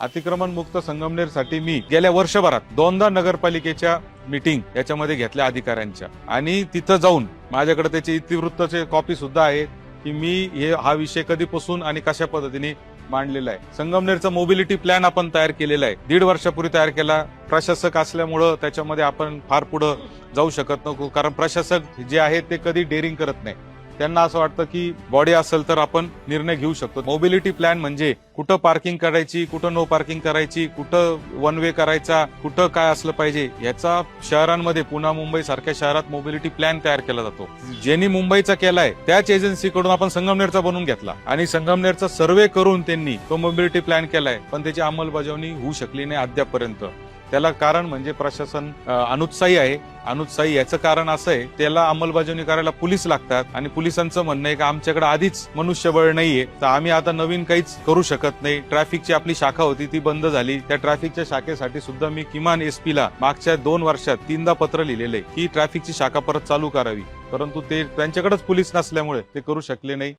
अतिक्रमण मुक्त संगमनेरसाठी मी गेल्या वर्षभरात दोनदा नगरपालिकेच्या मीटिंग याच्यामध्ये घेतल्या अधिकाऱ्यांच्या. आणि तिथं जाऊन माझ्याकडे त्याची इतिवृत्ताची कॉपी सुद्धा आहे की मी हे हा विषय कधीपासून आणि कशा पद्धतीने मांडलेला आहे. संगमनेरचा मोबिलिटी प्लॅन आपण तयार केलेला आहे. दीड वर्षापूर्वी तयार केला. प्रशासक असल्यामुळं त्याच्यामध्ये आपण फार पुढं जाऊ शकत नको. कारण प्रशासक जे आहेत ते कधी डेअरिंग करत नाही. त्यांना असं वाटतं की बॉडी असेल तर आपण निर्णय घेऊ शकतो. मोबिलिटी प्लॅन म्हणजे कुठं पार्किंग करायची कुठं नो पार्किंग करायची कुठं वन वे करायचा कुठं काय असलं पाहिजे याचा शहरांमध्ये पुन्हा मुंबई सारख्या शहरात मोबिलिटी प्लॅन तयार केला जातो. ज्यांनी मुंबईचा केलाय त्याच एजन्सीकडून आपण संगमनेरचा बनवून घेतला. आणि संगमनेरचा सर्वे करून त्यांनी तो मोबिलिटी प्लॅन केलाय पण त्याची अंमलबजावणी होऊ शकली नाही अद्यापपर्यंत. त्याला कारण म्हणजे प्रशासन अनुत्साही आहे. अनुत्साही याचं कारण असं आहे त्याला अंमलबजावणी करायला पोलीस लागतात आणि पोलिसांचं म्हणणं आहे की आमच्याकडे आधीच मनुष्यबळ नाहीये तर आम्ही आता नवीन काहीच करू शकत नाही. ट्रॅफिकची आपली शाखा होती ती बंद झाली. त्या ट्रॅफिकच्या शाखेसाठी सुद्धा मी किमान एसपी ला मागच्या दोन वर्षात तीनदा पत्र लिहिलेलं आहे की ट्रॅफिकची शाखा परत चालू करावी. परंतु ते त्यांच्याकडेच पोलीस नसल्यामुळे ते करू शकले नाही.